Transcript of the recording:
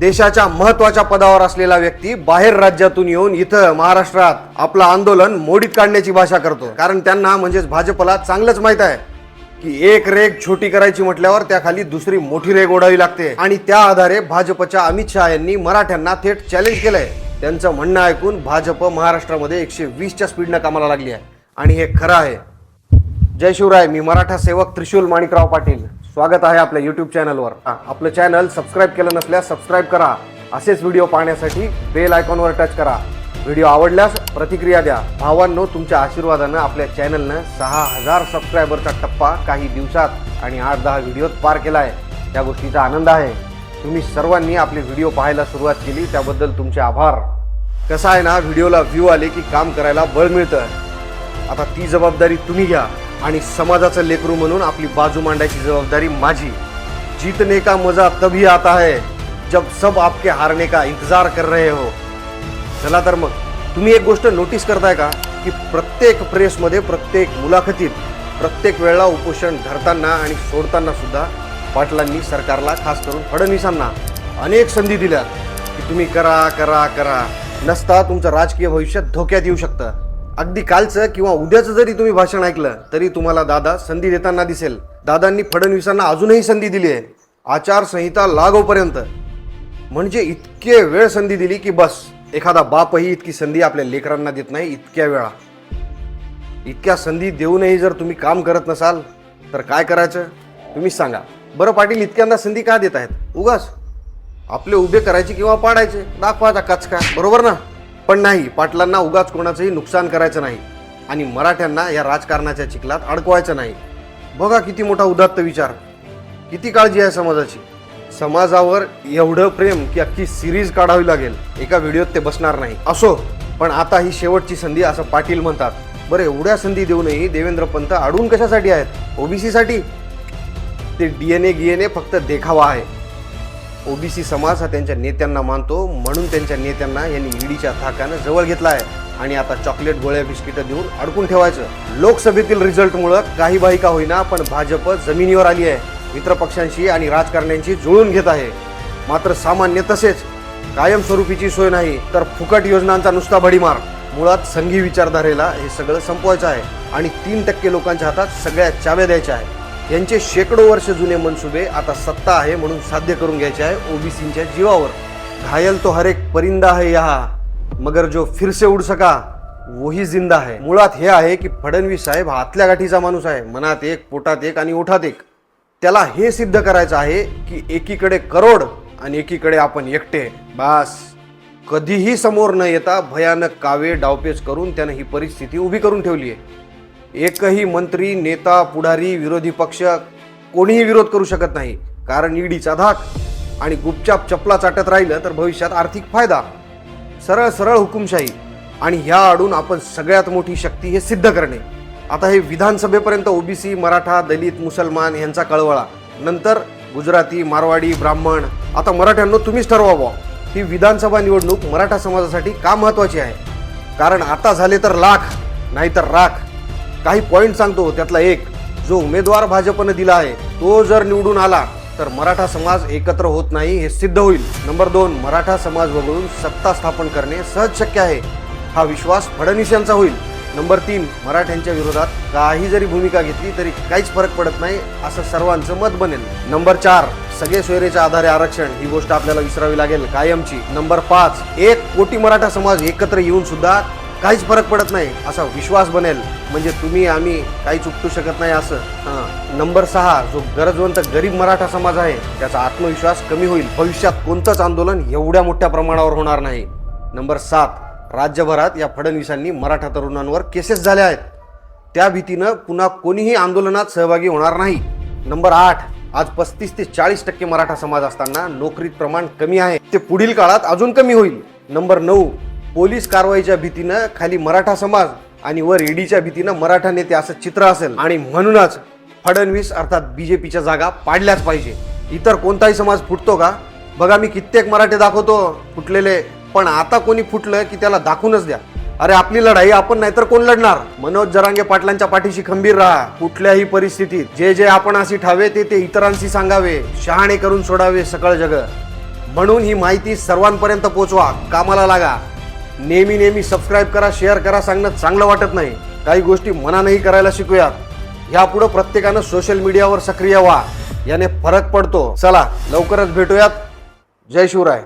देशाच्या महत्त्वाच्या पदावर असलेला व्यक्ती बाहेर राज्यातून येऊन इथं महाराष्ट्रात आपलं आंदोलन मोडीत काढण्याची भाषा करतो. कारण त्यांना म्हणजेच भाजपला चांगलंच माहीत आहे की एक रेग छोटी करायची म्हटल्यावर त्याखाली दुसरी मोठी रेग ओढावी लागते. आणि त्या आधारे भाजपच्या अमित शहा यांनी मराठ्यांना थेट चॅलेंज केलंय. त्यांचं म्हणणं ऐकून भाजप महाराष्ट्रामध्ये एकशे वीसच्या स्पीडनं कामाला लागली आहे. आणि हे खरं आहे. जय शिवराय मी मराठा सेवक त्रिशूल माणिकराव पाटील. स्वागत आहे आपल्या यूट्यूब चॅनलवर आपलं चॅनल सबस्क्राईब केलं नसल्यास सबस्क्राईब करा. असेच व्हिडिओ पाहण्यासाठी बेल आयकॉनवर टच करा. व्हिडिओ आवडल्यास प्रतिक्रिया द्या. भावांनो तुमच्या आशीर्वादानं आपल्या चॅनलनं सहा हजार सबस्क्रायबरचा टप्पा काही दिवसात आणि आठ दहा व्हिडिओत पार केला आहे त्या गोष्टीचा आनंद आहे. तुम्ही सर्वांनी आपले व्हिडिओ पाहायला सुरुवात केली त्याबद्दल तुमचे आभार. कसं आहे ना व्हिडिओला व्ह्यू आले की काम करायला बळ मिळतं. आता ती जबाबदारी तुम्ही घ्या. आणि समाजाचं लेकरू म्हणून आपली बाजू मांडायची जबाबदारी माझी. जीतने का मजा तभी आता है जब सब आपके हारने का इंतजार कर रहे हो. चला तर मग तुम्ही एक गोष्ट नोटीस करताय का? की प्रत्येक प्रेसमध्ये प्रत्येक मुलाखतीत प्रत्येक वेळेला उपोषण धरताना आणि सोडताना सुद्धा पाटलांनी सरकारला खास करून फडणवीसांना अनेक संधी दिल्या. की तुम्ही करा करा करा. नसता तुमचं राजकीय भविष्य धोक्यात येऊ शकतं. अगदी कालचं किंवा उद्याचं जरी तुम्ही भाषण ऐकलं तरी तुम्हाला दादा संधी देताना दिसेल. दादांनी फडणवीसांना अजूनही संधी दिली आहे. आचारसंहिता लागोपर्यंत. म्हणजे इतके वेळ संधी दिली की बस एखादा बापही इतकी संधी आपल्या लेकरांना देत नाही इतक्या वेळा. इतक्या संधी देऊनही जर तुम्ही काम करत नसाल तर काय करायचं? तुम्ही सांगा. बरं पाटील इतक्यांदा संधी का देत आहेत? उगाच. आपले उभे करायचे किंवा पाडायचे. दाखवायचा कचका. बरोबर ना? पण नाही पाटलांना उगाच कोणाचंही नुकसान करायचं नाही. आणि मराठ्यांना या राजकारणाच्या चिखलात अडकवायचं नाही. बघा किती मोठा उदात्त विचार. किती काळजी आहे समाजाची. समाजावर एवढं प्रेम की अख्खी सिरीज काढावी लागेल. एका व्हिडिओत ते बसणार नाही. असो पण आता ही शेवटची संधी असं पाटील म्हणतात. बरं एवढ्या संधी देऊनही देवेंद्र पंत अडून कशासाठी आहेत? ओबीसी साठी ते डीएनए ए फक्त देखावा आहे. ओबीसी समाज हा त्यांच्या नेत्यांना मानतो म्हणून त्यांच्या नेत्यांना यांनी ईडीच्या थाकानं जवळ घेतला आहे आणि आता चॉकलेट गोळ्या बिस्किटं देऊन अडकून ठेवायचं. लोकसभेतील रिझल्टमुळं काही बाही का होईना पण भाजप जमिनीवर आली आहे. मित्रपक्षांशी आणि राजकारण्यांशी जुळून घेत आहे. मात्र सामान्य तसेच कायमस्वरूपीची सोय नाही तर फुकट योजनांचा नुसता भडीमार. मुळात संघी विचारधारेला हे सगळं संपवायचं आहे. आणि तीन टक्के लोकांच्या हातात सगळ्या चाव्या द्यायच्या आहेत. यांचे शेकडो वर्ष जुने मनसुबे आता सत्ता आहे म्हणून साध्य करून घ्यायचे आहे ओबीसींच्या जीवावर. घायल तो हर एक परिंदा है या मगर जो फिरसे उड सका वही जिंदा आहे. मुळात हे आहे की फडणवीस साहेब हा आतल्या गाठीचा माणूस आहे. मनात एक पोटात एक आणि ओठात एक. त्याला हे सिद्ध करायचं आहे की एकीकडे करोड आणि एकीकडे आपण एकटे बास कधीही समोर न येता भयानक कावे डावपेच करून त्यानं ही परिस्थिती उभी करून ठेवली आहे. एकही मंत्री नेता पुढारी विरोधी पक्ष कोणीही विरोध करू शकत नाही. कारण ईडीचा धाक आणि गुपचाप चपला चाटत राहिलं तर भविष्यात आर्थिक फायदा सरळ सरळ हुकुमशाही आणि ह्या आडून आपण सगळ्यात मोठी शक्ती हे सिद्ध करणे. आता हे विधानसभेपर्यंत ओबीसी मराठा दलित मुसलमान यांचा कळवळा. नंतर गुजराती मारवाडी ब्राह्मण आता मराठ्यांना तुम्हीच ठरवा ही विधानसभा निवडणूक मराठा समाजासाठी का महत्वाची आहे? कारण आता झाले तर लाख नाहीतर राख. काही पॉईंट सांगतो त्यातला एक जो उमेदवार भाजपनं दिला आहे तो जर निवडून आला तर मराठा समाज एकत्र होत नाही हे सिद्ध होईल. नंबर दोन मराठा समाज वगळून सत्ता स्थापन करणे सहज शक्य आहे हा विश्वास फडणवीस यांचा होईल. नंबर तीन मराठ्यांच्या विरोधात काही जरी भूमिका घेतली तरी काहीच फरक पडत नाही असं सर्वांचं मत बनेल. नंबर चार सगळे सोयरेच्या आधारे आरक्षण ही गोष्ट आपल्याला विसरावी लागेल कायमची. नंबर पाच एक कोटी मराठा समाज एकत्र येऊन सुद्धा काहीच फरक पडत नाही असा विश्वास बनेल. म्हणजे तुम्ही आम्ही काही चुकटू शकत नाही असं. हां नंबर सहा जो गरजवंत गरीब मराठा समाज आहे त्याचा आत्मविश्वास कमी होईल. भविष्यात कोणतंच आंदोलन एवढ्या मोठ्या प्रमाणावर होणार नाही. नंबर सात राज्यभरात या फडणवीसांनी मराठा तरुणांवर केसेस झाल्या आहेत. त्या भीतीनं पुन्हा कोणीही आंदोलनात सहभागी होणार नाही. नंबर आठ आज पस्तीस ते चाळीस टक्के मराठा समाज असताना नोकरीत प्रमाण कमी आहे. ते पुढील काळात अजून कमी होईल. नंबर नऊ पोलीस कारवाईच्या भीतीनं खाली मराठा समाज आणि वर ईडीच्या भीतीनं मराठा नेते असं चित्र असेल. आणि म्हणूनच फडणवीस अर्थात बीजेपीच्या जागा पाडल्याच पाहिजे. इतर कोणताही समाज फुटतो का? बघा मी कित्येक मराठे दाखवतो फुटलेले पण आता कोणी फुटलं की त्याला दाखवूनच द्या. अरे आपली लढाई आपण नाहीतर कोण लढणार? मनोज जरांगे पाटलांच्या पाठीशी खंबीर राहा. कुठल्याही परिस्थितीत जे जे आपण अशी ठावे ते ते इतरांशी सांगावे. शहाणे करून सोडावे सकळ जग. म्हणून ही माहिती सर्वांपर्यंत पोचवा. कामाला लागा. नेहमी नेहमी सबस्क्राईब करा शेअर करा सांगणं चांगलं वाटत नाही. काही गोष्टी मनानेही करायला शिकूयात. यापुढे प्रत्येकानं सोशल मीडियावर सक्रिय व्हा. याने फरक पडतो. चला लवकरच भेटूयात. जय शिवराय.